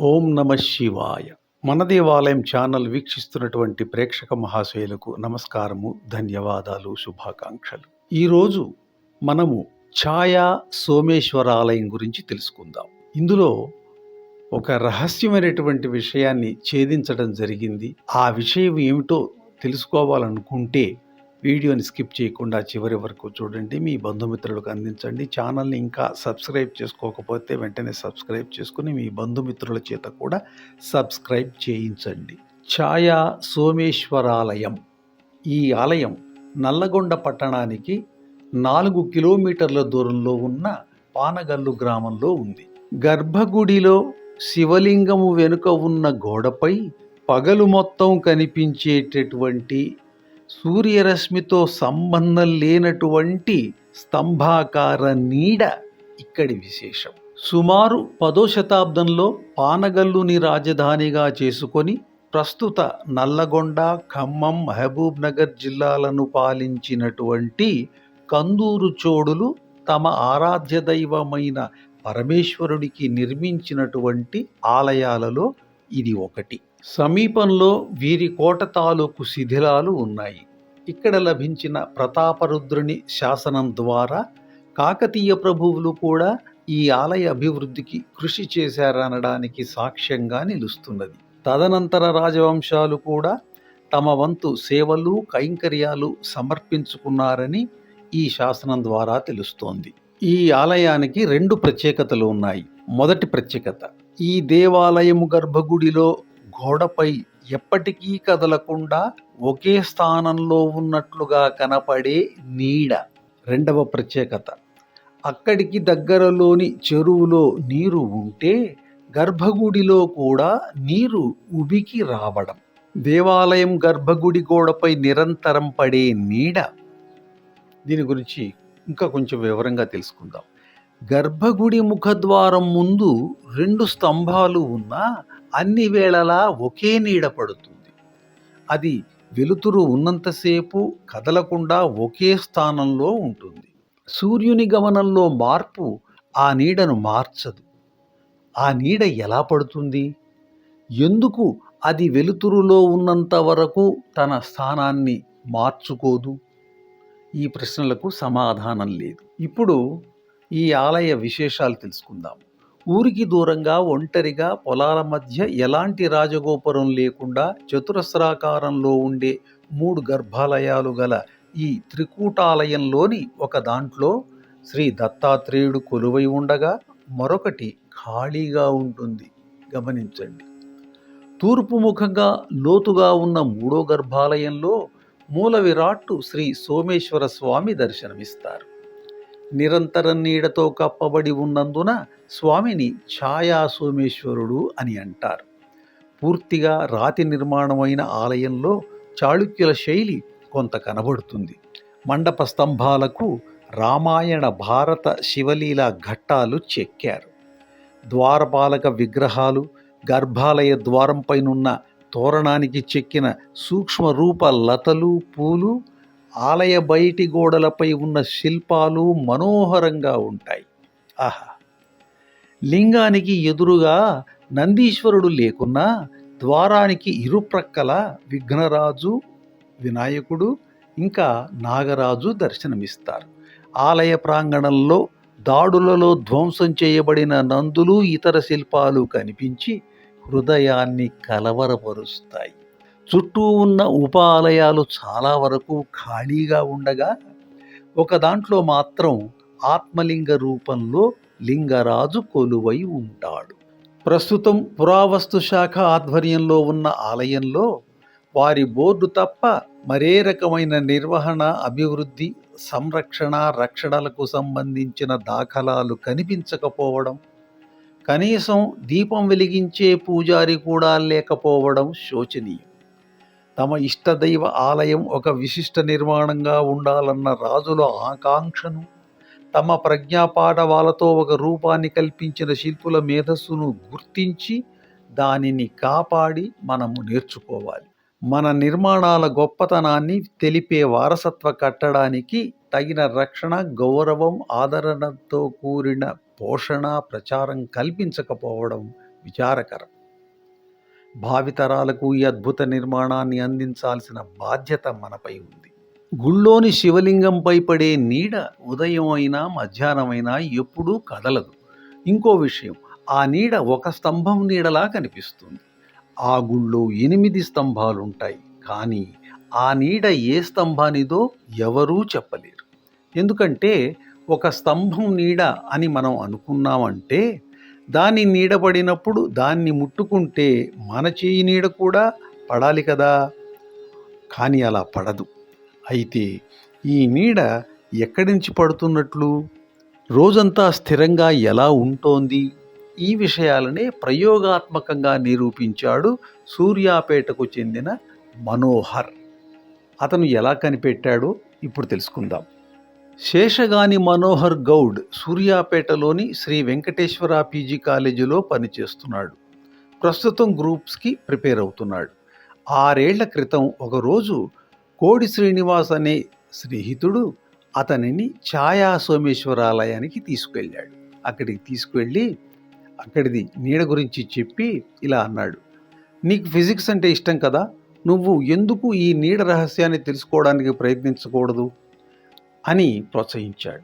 ఓం నమ శివాయ. మన దేవాలయం ఛానల్ వీక్షిస్తున్నటువంటి ప్రేక్షక మహాశయులకు నమస్కారము ధన్యవాదాలు శుభాకాంక్షలు. ఈరోజు మనము ఛాయా సోమేశ్వర ఆలయం గురించి తెలుసుకుందాం. ఇందులో ఒక రహస్యమైనటువంటి విషయాన్ని ఛేదించడం జరిగింది. ఆ విషయం ఏమిటో తెలుసుకోవాలనుకుంటే వీడియోని స్కిప్ చేయకుండా చివరి వరకు చూడండి. మీ బంధుమిత్రులకు అందించండి. ఛానల్ని ఇంకా సబ్స్క్రైబ్ చేసుకోకపోతే వెంటనే సబ్స్క్రైబ్ చేసుకుని మీ బంధుమిత్రుల చేత కూడా సబ్స్క్రైబ్ చేయించండి. ఛాయా సోమేశ్వరాలయం. ఈ ఆలయం నల్లగొండ పట్టణానికి నాలుగు కిలోమీటర్ల దూరంలో ఉన్న పానగల్లు గ్రామంలో ఉంది. గర్భగుడిలో శివలింగము వెనుక ఉన్న గోడపై పగలు మొత్తం కనిపించేటటువంటి సూర్యరశ్మితో సంబంధం లేనటువంటి స్తంభాకార నీడ ఇక్కడి విశేషం. సుమారు పదో శతాబ్దంలో పానగల్లుని రాజధానిగా చేసుకొని ప్రస్తుత నల్లగొండ ఖమ్మం మహబూబ్ నగర్ జిల్లాలను పాలించినటువంటి కందూరు చోడులు తమ ఆరాధ్య దైవమైన పరమేశ్వరుడికి నిర్మించినటువంటి ఆలయాలలో ఇది ఒకటి. సమీపంలో వీరి కోట తాలూకు శిథిలాలు ఉన్నాయి. ఇక్కడ లభించిన ప్రతాపరుద్రుని శాసనం ద్వారా కాకతీయ ప్రభువులు కూడా ఈ ఆలయ అభివృద్ధికి కృషి చేశారనడానికి సాక్ష్యంగా నిలుస్తున్నది. తదనంతర రాజవంశాలు కూడా తమ వంతు సేవలు కైంకర్యాలు సమర్పించుకున్నారని ఈ శాసనం ద్వారా తెలుస్తోంది. ఈ ఆలయానికి రెండు ప్రత్యేకతలు ఉన్నాయి. మొదటి ప్రత్యేకత ఈ దేవాలయము గర్భగుడిలో గోడపై ఎప్పటికీ కదలకుండా ఒకే స్థానంలో ఉన్నట్లుగా కనపడే నీడ. రెండవ ప్రత్యేకత. అక్కడికి దగ్గరలోని చెరువులో నీరు ఉంటే గర్భగుడిలో కూడా నీరు ఉబికి రావడం. దేవాలయం గర్భగుడి గోడపై నిరంతరం పడే నీడ. దీని గురించి ఇంకా కొంచెం వివరంగా తెలుసుకుందాం. గర్భగుడి ముఖద్వారం ముందు రెండు స్తంభాలు ఉన్నా అన్ని వేళలా ఒకే నీడ పడుతుంది. అది వెలుతురు ఉన్నంతసేపు కదలకుండా ఒకే స్థానంలో ఉంటుంది. సూర్యుని గమనంలో మార్పు ఆ నీడను మార్చదు. ఆ నీడ ఎలా పడుతుంది? ఎందుకు అది వెలుతురులో ఉన్నంత వరకు తన స్థానాన్ని మార్చుకోదు? ఈ ప్రశ్నలకు సమాధానం లేదు. ఇప్పుడు ఈ ఆలయ విశేషాలు తెలుసుకుందాం. ఊరికి దూరంగా ఒంటరిగా పొలాల మధ్య ఎలాంటి రాజగోపురం లేకుండా చతురస్రాకారంలో ఉండే మూడు గర్భాలయాలు గల ఈ త్రికూటాలయంలోని ఒక దాంట్లో శ్రీ దత్తాత్రేయుడు కొలువై ఉండగా మరొకటి ఖాళీగా ఉంటుంది. గమనించండి. తూర్పు ముఖంగా లోతుగా ఉన్న మూడో గర్భాలయంలో మూల విరాట్టు శ్రీ సోమేశ్వర స్వామి దర్శనమిస్తారు. నిరంతరం నీడతో కప్పబడి ఉన్నందున స్వామిని ఛాయా సోమేశ్వరుడు అని అంటారు. పూర్తిగా రాతి నిర్మాణమైన ఆలయంలో చాళుక్యుల శైలి కొంత కనబడుతుంది. మండప స్తంభాలకు రామాయణ భారత శివలీల ఘట్టాలు చెక్కారు. ద్వారపాలక విగ్రహాలు గర్భాలయ ద్వారంపైనున్న తోరణానికి చెక్కిన సూక్ష్మ రూప లతలు పూలు ఆలయ బయటి గోడలపై ఉన్న శిల్పాలు మనోహరంగా ఉంటాయి. ఆహా! లింగానికి ఎదురుగా నందీశ్వరుడు లేకున్నా ద్వారానికి ఇరుప్రక్కల విఘ్నరాజు వినాయకుడు ఇంకా నాగరాజు దర్శనమిస్తారు. ఆలయ ప్రాంగణంలో దాడులలో ధ్వంసం చేయబడిన నందులు ఇతర శిల్పాలు కనిపించి హృదయాన్ని కలవరపరుస్తాయి. చుట్టూ ఉన్న ఉప ఆలయాలు చాలా వరకు ఖాళీగా ఉండగా ఒక దాంట్లో మాత్రం ఆత్మలింగ రూపంలో లింగరాజు కొలువై ఉంటాడు. ప్రస్తుతం పురావస్తు శాఖ ఆధ్వర్యంలో ఉన్న ఆలయంలో వారి బోర్డు తప్ప మరే రకమైన నిర్వహణ అభివృద్ధి సంరక్షణ రక్షణలకు సంబంధించిన దాఖలాలు కనిపించకపోవడం కనీసం దీపం వెలిగించే పూజారి కూడా లేకపోవడం శోచనీయం. తమ ఇష్టదైవ ఆలయం ఒక విశిష్ట నిర్మాణంగా ఉండాలన్న రాజుల ఆకాంక్షను తమ ప్రజ్ఞాపాఠవాలతో ఒక రూపాన్ని కల్పించిన శిల్పుల మేధస్సును గుర్తించి దానిని కాపాడి మనము నేర్చుకోవాలి. మన నిర్మాణాల గొప్పతనాన్ని తెలిపే వారసత్వ కట్టడానికి తగిన రక్షణ గౌరవం ఆదరణతో కూడిన పోషణ ప్రచారం కల్పించకపోవడం విచారకరం. భావితరాలకు ఈ అద్భుత నిర్మాణాన్ని అందించాల్సిన బాధ్యత మనపై ఉంది. గుళ్ళోని శివలింగంపై పడే నీడ ఉదయం అయినా మధ్యాహ్నమైనా ఎప్పుడూ కదలదు. ఇంకో విషయం ఆ నీడ ఒక స్తంభం నీడలా కనిపిస్తుంది. ఆ గుళ్ళో ఎనిమిది స్తంభాలుంటాయి కానీ ఆ నీడ ఏ స్తంభానిదో ఎవరూ చెప్పలేరు. ఎందుకంటే ఒక స్తంభం నీడ అని మనం అనుకున్నామంటే దాని నీడబడినప్పుడు దాన్ని ముట్టుకుంటే మన చేయి నీడ కూడా పడాలి కదా? కానీ అలా పడదు. అయితే ఈ నీడ ఎక్కడి నుంచి పడుతున్నట్లు? రోజంతా స్థిరంగా ఎలా ఉంటోంది? ఈ విషయాలనే ప్రయోగాత్మకంగా నిరూపించాడు సూర్యాపేటకు చెందిన మనోహర్. అతను ఎలా కనిపెట్టాడో ఇప్పుడు తెలుసుకుందాం. శేషగాని మనోహర్ గౌడ్ సూర్యాపేటలోని శ్రీ వెంకటేశ్వర పీజీ కాలేజీలో పనిచేస్తున్నాడు. ప్రస్తుతం గ్రూప్స్కి ప్రిపేర్ అవుతున్నాడు. ఆరేళ్ళ క్రితం ఒకరోజు కోడి శ్రీనివాస్ అనే స్నేహితుడు అతనిని ఛాయా సోమేశ్వరాలయానికి తీసుకెళ్ళాడు. అక్కడికి తీసుకువెళ్ళి అక్కడిది నీడ గురించి చెప్పి ఇలా అన్నాడు. నీకు ఫిజిక్స్ అంటే ఇష్టం కదా? నువ్వు ఎందుకు ఈ నీడ రహస్యాన్ని తెలుసుకోవడానికి ప్రయత్నించకూడదు? అని ప్రోత్సహించాడు.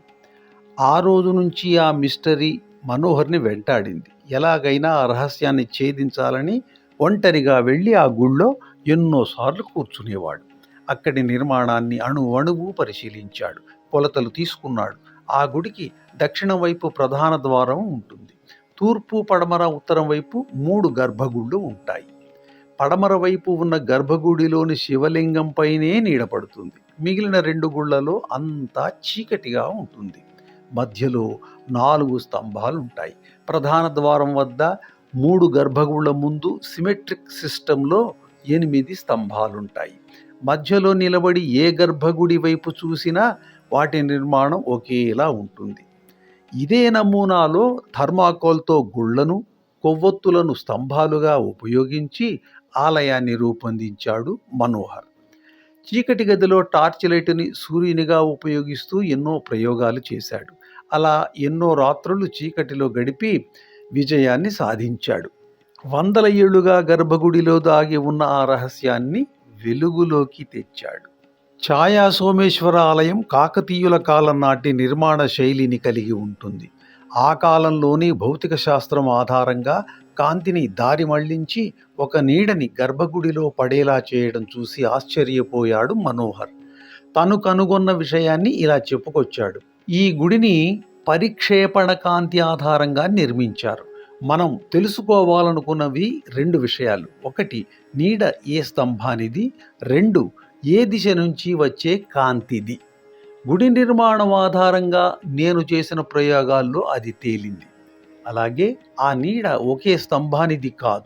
ఆ రోజు నుంచి ఆ మిస్టరీ మనోహర్ని వెంటాడింది. ఎలాగైనా ఆ రహస్యాన్ని ఛేదించాలని ఒంటరిగా వెళ్ళి ఆ గుళ్ళో ఎన్నోసార్లు కూర్చునేవాడు. అక్కడి నిర్మాణాన్ని అణు అణువు పరిశీలించాడు. కొలతలు తీసుకున్నాడు. ఆ గుడికి దక్షిణం వైపు ప్రధాన ద్వారం ఉంటుంది. తూర్పు పడమర ఉత్తరం వైపు మూడు గర్భగుళ్ళు ఉంటాయి. పడమర వైపు ఉన్న గర్భగుడిలోని శివలింగంపైనే నీడపడుతుంది. మిగిలిన రెండు గుళ్ళలో అంతా చీకటిగా ఉంటుంది. మధ్యలో నాలుగు స్తంభాలు ఉంటాయి ప్రధాన ద్వారం వద్ద మూడు గర్భగుళ్ళ ముందు సిమెట్రిక్ సిస్టంలో ఎనిమిది స్తంభాలుంటాయి. మధ్యలో నిలబడి ఏ గర్భగుడి వైపు చూసినా వాటి నిర్మాణం ఒకేలా ఉంటుంది. ఇదే నమూనాలో థర్మాకోల్తో గుళ్ళను కొవ్వొత్తులను స్తంభాలుగా ఉపయోగించి ఆలయాన్ని రూపొందించాడు మనోహర్. చీకటి గదిలో టార్చ్ లైట్ని సూర్యునిగా ఉపయోగిస్తూ ఎన్నో ప్రయోగాలు చేశాడు. అలా ఎన్నో రాత్రులు చీకటిలో గడిపి విజయాన్ని సాధించాడు. వందల ఏళ్ళుగా గర్భగుడిలో దాగి ఉన్న ఆ రహస్యాన్ని వెలుగులోకి తెచ్చాడు. ఛాయా సోమేశ్వర ఆలయం కాకతీయుల కాలం నాటి నిర్మాణ శైలిని కలిగి ఉంటుంది. ఆ కాలంలోని భౌతిక శాస్త్రం ఆధారంగా కాంతిని దారి మళ్ళించి ఒక నీడని గర్భగుడిలో పడేలా చేయడం చూసి ఆశ్చర్యపోయాడు మనోహర్. తను కనుగొన్న విషయాన్ని ఇలా చెప్పుకొచ్చాడు. ఈ గుడిని పరిక్షేపణ కాంతి ఆధారంగా నిర్మించారు. మనం తెలుసుకోవాలనుకున్నవి రెండు విషయాలు. ఒకటి నీడ ఏ స్తంభానిది? రెండు ఏ దిశ నుంచి వచ్చే కాంతిది? గుడి నిర్మాణం ఆధారంగా నేను చేసిన ప్రయోగాల్లో అది తేలింది. అలాగే ఆ నీడ ఒకే స్తంభానిది కాదు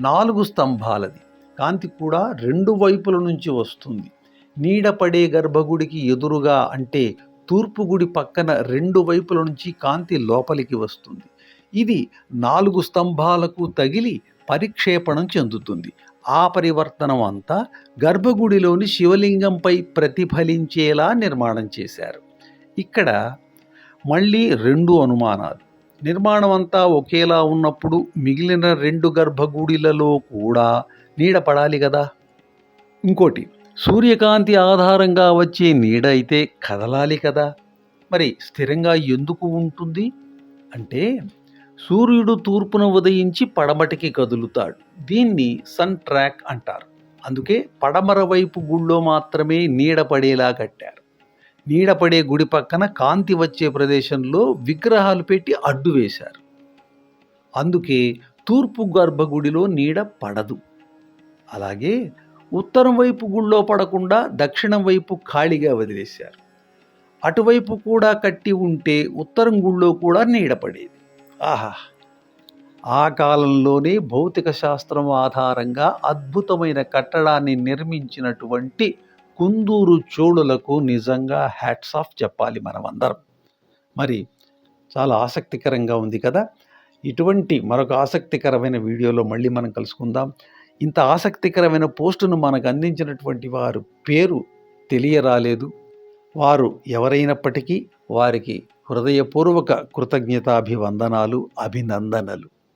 నాలుగు స్తంభాలది. కాంతి కూడా రెండు వైపుల నుంచి వస్తుంది. నీడ పడే గర్భగుడికి ఎదురుగా అంటే తూర్పు గుడి పక్కన రెండు వైపుల నుంచి కాంతి లోపలికి వస్తుంది. ఇది నాలుగు స్తంభాలకు తగిలి పరిక్షేపణం చెందుతుంది. ఆ పరివర్తనం అంతా గర్భగుడిలోని శివలింగంపై ప్రతిఫలించేలా నిర్మాణం చేశారు. ఇక్కడ మళ్ళీ రెండు అనుమానాలు. నిర్మాణం అంతా ఒకేలా ఉన్నప్పుడు మిగిలిన రెండు గర్భగుడిలలో కూడా నీడ పడాలి కదా ఇంకోటి సూర్యకాంతి ఆధారంగా వచ్చే నీడ అయితే కదలాలి కదా. మరి స్థిరంగా ఎందుకు ఉంటుంది? అంటే సూర్యుడు తూర్పున ఉదయించి పడమటికి కదులుతాడు. దీన్ని సన్ ట్రాక్ అంటారు. అందుకే పడమర వైపు గుళ్ళో మాత్రమే నీడ పడేలా కట్టారు. నీడ పడే గుడి పక్కన కాంతి వచ్చే ప్రదేశంలో విగ్రహాలు పెట్టి అడ్డు వేశారు. అందుకే తూర్పు గర్భగుడిలో నీడ పడదు. అలాగే ఉత్తరం వైపు గుళ్ళో పడకుండా దక్షిణం వైపు ఖాళీగా వదిలేశారు. అటువైపు కూడా కట్టి ఉంటే ఉత్తరం గుళ్ళో కూడా నీడ పడేది. ఆహా! ఆ కాలంలోనే భౌతిక శాస్త్రం ఆధారంగా అద్భుతమైన కట్టడాన్ని నిర్మించినటువంటి కుందూరు చోళులకు నిజంగా హ్యాట్స్ ఆఫ్ చెప్పాలి మనమందరం. మరి చాలా ఆసక్తికరంగా ఉంది కదా? ఇటువంటి మరొక ఆసక్తికరమైన వీడియోలో మళ్ళీ మనం కలుసుకుందాం. ఇంత ఆసక్తికరమైన పోస్టును మనకు అందించినటువంటి వారు పేరు తెలియరాలేదు. వారు ఎవరైనప్పటికీ వారికి హృదయపూర్వక కృతజ్ఞతాభివందనాలు అభినందనలు.